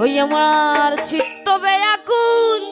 ওই আমার চিত্ত বেয়াকুল